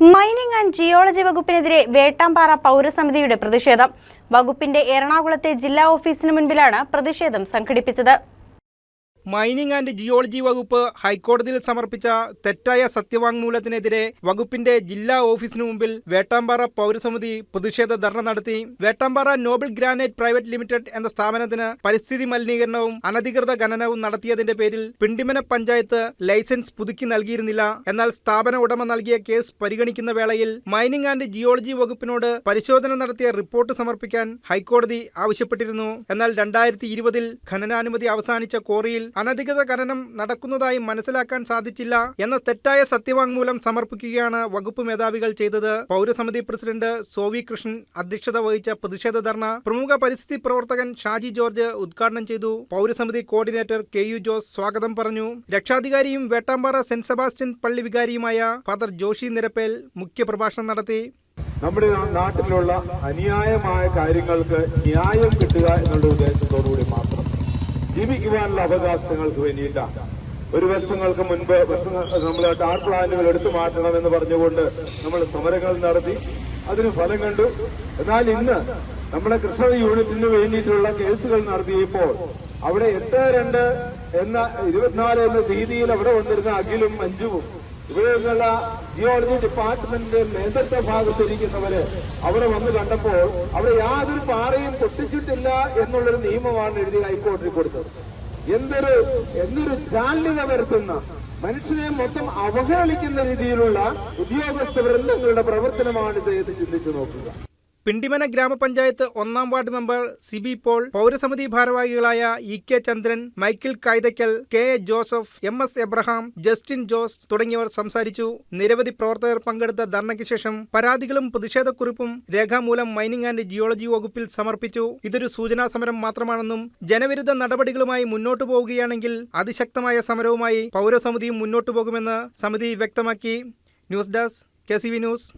Mining and geology വകുപ്പിനെതിരെ വേട്ടാമ്പാറ പൗരസമിതിയുടെ പ്രതിഷേധം. വകുപ്പിന്റെ എറണാകുളത്തെ ജില്ലാ ഓഫീസിന് മുൻപിലാണ് പ്രതിഷേധം സംഘടിപ്പിച്ചത്. മൈനിങ് ആൻഡ് ജിയോളജി വകുപ്പ് ഹൈക്കോടതിയിൽ സമർപ്പിച്ച തെറ്റായ സത്യവാങ്മൂലത്തിനെതിരെ വകുപ്പിന്റെ ജില്ലാ ഓഫീസിനു മുമ്പിൽ വേട്ടാമ്പാറ പൗരസമിതി പ്രതിഷേധ ധർണ നടത്തി. Vettampara Noble Granite Private Limited എന്ന സ്ഥാപനത്തിന് പരിസ്ഥിതി മലിനീകരണവും അനധികൃത ഖനനവും നടത്തിയതിന്റെ പേരിൽ പിണ്ടിമന പഞ്ചായത്ത് ലൈസൻസ് പുതുക്കി നൽകിയിരുന്നില്ല. എന്നാൽ സ്ഥാപന ഉടമ നൽകിയ കേസ് പരിഗണിക്കുന്ന വേളയിൽ മൈനിങ് ആൻഡ് ജിയോളജി വകുപ്പിനോട് പരിശോധന നടത്തിയ റിപ്പോർട്ട് സമർപ്പിക്കാൻ ഹൈക്കോടതി ആവശ്യപ്പെട്ടിരുന്നു. എന്നാൽ രണ്ടായിരത്തി ഇരുപതിൽ ഖനനാനുമതി അവസാനിച്ച കോറിയിൽ അനധികൃത ഖനനം നടക്കുന്നതായി മനസ്സിലാക്കാൻ സാധിച്ചില്ല എന്ന തെറ്റായ സത്യവാങ്മൂലം സമർപ്പിക്കുകയാണ് വകുപ്പ് മേധാവികൾ ചെയ്തത്. പൗരസമിതി പ്രസിഡന്റ് സോവി കൃഷ്ണൻ അധ്യക്ഷത വഹിച്ച പ്രതിഷേധ ധർണ പ്രമുഖ പരിസ്ഥിതി പ്രവർത്തകൻ ഷാജി ജോർജ് ഉദ്ഘാടനം ചെയ്തു. പൗരസമിതി കോർഡിനേറ്റർ കെ യു ജോസ് സ്വാഗതം പറഞ്ഞു. രക്ഷാധികാരിയും വേട്ടാമ്പാറ സെന്റ് സെബാസ്റ്റ്യൻ പള്ളി വികാരിയുമായ ഫാദർ ജോഷി നിരപ്പേൽ മുഖ്യപ്രഭാഷണം നടത്തി. നമ്മുടെ നാട്ടിലുള്ള അനുയായമായ കാര്യങ്ങൾക്ക് ന്യായം കിട്ടുക എന്നുള്ള ഉദ്ദേശത്തോടുകൂടി മാത്രം ജീവിക്കുവാനുള്ള അവകാശങ്ങൾക്ക് വേണ്ടിയിട്ടാണ്. ഒരു വർഷങ്ങൾക്ക് മുൻപ് വർഷങ്ങൾ നമ്മൾ ടാർ പ്ലാന്റുകൾ എടുത്തു മാറ്റണമെന്ന് പറഞ്ഞുകൊണ്ട് നമ്മൾ സമരങ്ങൾ നടത്തി. അതിന് ഫലം കണ്ടു. എന്നാൽ ഇന്ന് നമ്മുടെ കൃഷ്ണ യൂണിറ്റിന് വേണ്ടിയിട്ടുള്ള കേസുകൾ നടത്തിയപ്പോൾ അവിടെ എട്ട് രണ്ട് എന്ന ഇരുപത്തിനാല് എന്ന തീയതിയിൽ അവിടെ വന്നിരുന്ന അഖിലും മഞ്ജുവും ഇവിടെ നിന്നുള്ള ജിയോളജി ഡിപ്പാർട്ട്മെന്റിന്റെ നേതൃത്വ ഭാഗത്തിരിക്കുന്നവര് അവിടെ വന്ന് കണ്ടപ്പോൾ അവിടെ യാതൊരു പാറയും പൊട്ടിച്ചിട്ടില്ല എന്നുള്ളൊരു നിയമമാണ് എഴുതി ഹൈക്കോടതി കൊടുത്തത്. എന്തൊരു എന്തൊരു ജാള്യത വരുത്തുന്ന മനുഷ്യനെ മൊത്തം അവഹേളിക്കുന്ന രീതിയിലുള്ള ഉദ്യോഗസ്ഥ വൃന്ദങ്ങളുടെ പ്രവർത്തനമാണ് ഇദ്ദേഹത്തെ ചിന്തിച്ചു നോക്കുക. പിണ്ടിമന ഗ്രാമപഞ്ചായത്ത് ഒന്നാം വാർഡ് മെമ്പർ സിബി പോൾ പൗരസമിതി ഭാരവാഹികളായ E K Chandran Michael Kaithakkal K A Joseph M S Abraham Justin Jose തുടങ്ങിയവർ സംസാരിച്ചു. നിരവധി പ്രവർത്തകർ പങ്കെടുത്ത ധർണയ്ക്ക് ശേഷം പരാതികളും പ്രതിഷേധക്കുറിപ്പും രേഖാമൂലം മൈനിങ് ആൻഡ് ജിയോളജി വകുപ്പിൽ സമർപ്പിച്ചു. ഇതൊരു സൂചനാ സമരം മാത്രമാണെന്നും ജനവിരുദ്ധ നടപടികളുമായി മുന്നോട്ടു പോവുകയാണെങ്കിൽ അതിശക്തമായ സമരവുമായി പൗരസമിതിയും മുന്നോട്ടു പോകുമെന്ന് സമിതി വ്യക്തമാക്കി. News desk K news.